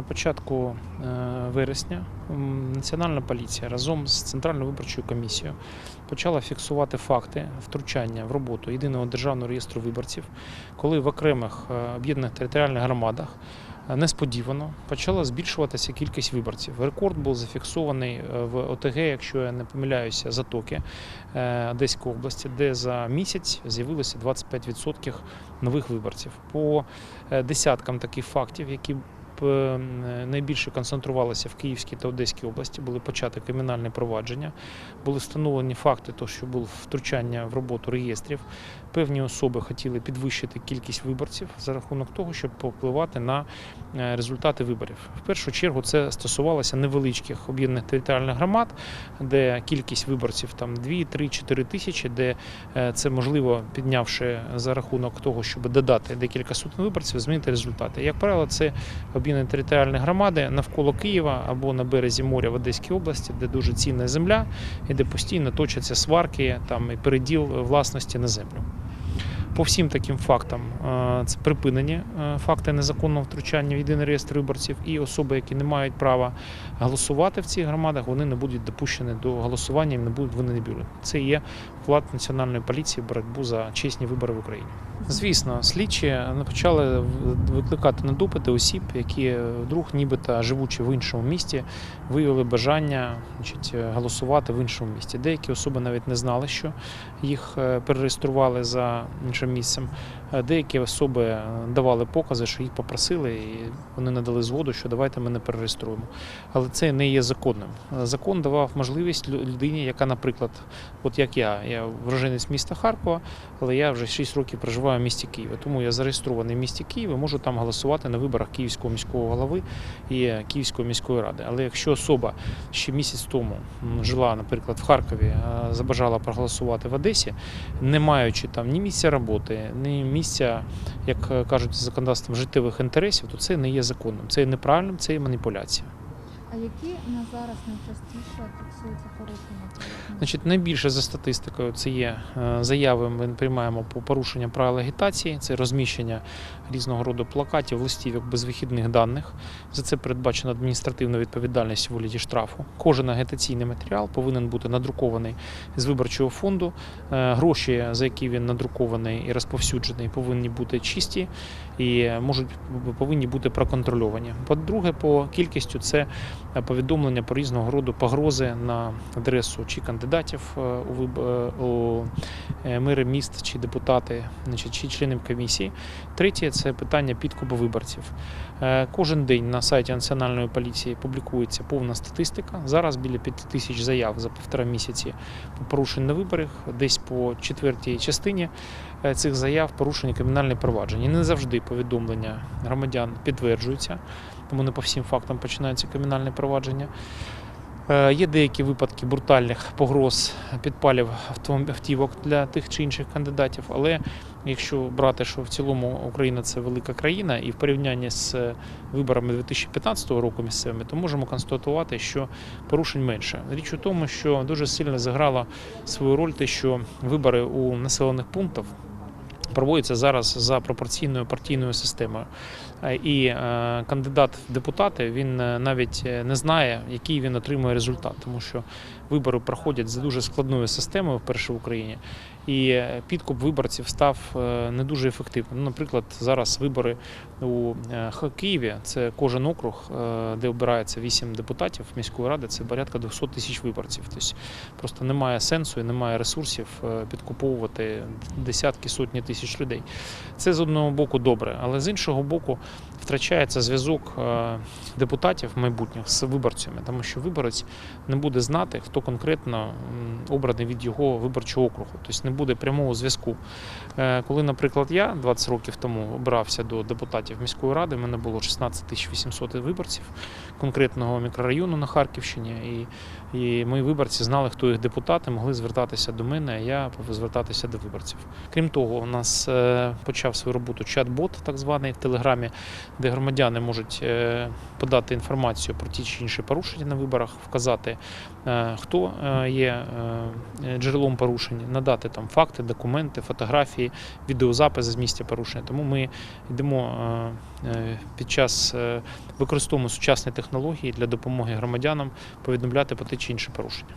На початку е, вересня Національна поліція разом з Центральною виборчою комісією почала фіксувати факти втручання в роботу єдиного державного реєстру виборців, коли в окремих е, об'єднаних територіальних громадах е, несподівано почала збільшуватися кількість виборців. Рекорд був зафіксований в ОТГ, якщо я не помиляюся, затоки Одеської області, де за місяць з'явилося 25% нових виборців. По десяткам таких фактів, які найбільше концентрувалися в Київській та Одеській області, були почати кримінальне провадження, були встановлені факти, того, що було втручання в роботу реєстрів. Певні особи хотіли підвищити кількість виборців за рахунок того, щоб повпливати на е, результати виборів. В першу чергу це стосувалося невеличких об'єднаних територіальних громад, де кількість виборців там 2, 3, 4 тисячі, де е, це можливо піднявши за рахунок того, щоб додати декілька сотень виборців, змінити результати. Як правило, це об'єднані територіальні громади навколо Києва або на березі моря в Одеській області, де дуже цінна земля і де постійно точаться сварки там і переділ власності на землю. По всім таким фактам е, це припинені е, факти незаконного втручання в єдиний реєстр виборців, і особи, які не мають права голосувати в цих громадах, вони не будуть допущені до голосування і не будуть вони не бюлетені. Це є вклад національної поліції в боротьбу за чесні вибори в Україні. Звісно, слідчі почали викликати на допити осіб, які вдруг, нібито живучи в іншому місті, виявили бажання значить, голосувати в іншому місті. Деякі особи навіть не знали, що їх е, перереєстрували за іншим місцем. Е, Деякі особи давали покази, що їх попросили, і вони надали згоду, що давайте ми не перереєструємо. Але це не є законним. Закон давав можливість людині, яка, наприклад, от як я, я вроженець міста Харкова, але я вже 6 років проживаю в місті Києва. Тому я зареєстрований в місті Києва, можу там голосувати на виборах Київського міського голови і Київської міської ради. Але якщо особа ще місяць тому жила, наприклад, в Харкові, забажала проголосувати в Одесі, не маючи там ні місця роботи, ні місця, як е, кажуть законодавством, життєвих інтересів, то це не є законним, це є неправильним, це є маніпуляція. А які на зараз найчастіше фіксуються порушення? Значить, найбільше за статистикою це є е, заяви. Ми приймаємо по порушенням правил агітації, це розміщення різного роду плакатів, листівок без вихідних даних. За це передбачена адміністративна відповідальність у вигляді штрафу. Кожен агітаційний матеріал повинен бути надрукований з виборчого фонду. Е, Гроші, за які він надрукований і розповсюджений, повинні бути чисті і можуть повинні бути проконтрольовані. По-друге, по кількістю це повідомлення про різного роду погрози на адресу чи кандидатів е, е, у е, мери міст чи депутати, чи членів комісії. Третє це питання підкупу виборців. Е, Кожен день на сайті Національної поліції публікується повна статистика. Зараз біля 5 тисяч заяв за півтора місяці порушень на виборах, десь по четвертій частині е, цих заяв порушені кримінальні провадження. Не завжди повідомлення громадян підтверджуються, тому не по всім фактам починаються кримінальні провадження. Е, Є деякі випадки брутальних погроз підпалів автівок для тих чи інших кандидатів, але якщо брати, що в цілому Україна це велика країна, і в порівнянні з е, виборами 2015 року місцевими, то можемо констатувати, що порушень менше. Річ у тому, що дуже сильно заграла свою роль те, що вибори у населених пунктах проводяться зараз за пропорційною партійною системою. Е, І е, кандидат в депутати він е, навіть не знає, який він отримує результат, тому що вибори проходять за дуже складною системою вперше в Україні, і підкуп виборців став не дуже ефективним. Ну, Наприклад, зараз вибори у Києві це кожен округ, де обирається 8 депутатів міської ради, це порядка 200 тисяч виборців. Тобто просто немає сенсу і немає ресурсів підкуповувати десятки сотні тисяч людей. Це з одного боку добре, але з іншого боку втрачається зв'язок е, депутатів майбутніх з виборцями, тому що виборець не буде знати, хто конкретно обраний від його виборчого округу, тобто не буде прямого зв'язку. Е, Коли, наприклад, я 20 років тому обрався до депутатів міської ради, в мене було 16 тисяч 800 виборців конкретного мікрорайону на Харківщині, і, і мої виборці знали, хто їх депутати, могли звертатися до мене, а я звертатися до виборців. Крім того, у нас е, почав свою роботу чат-бот, так званий в Телеграмі, де громадяни можуть е, подати інформацію про ті чи інші порушення на виборах, вказати, е, хто є джерелом порушень, надати там факти, документи, фотографії, відеозаписи з місця порушення. Тому ми йдемо під час використовуємо сучасні технології для допомоги громадянам повідомляти про те чи інше порушення.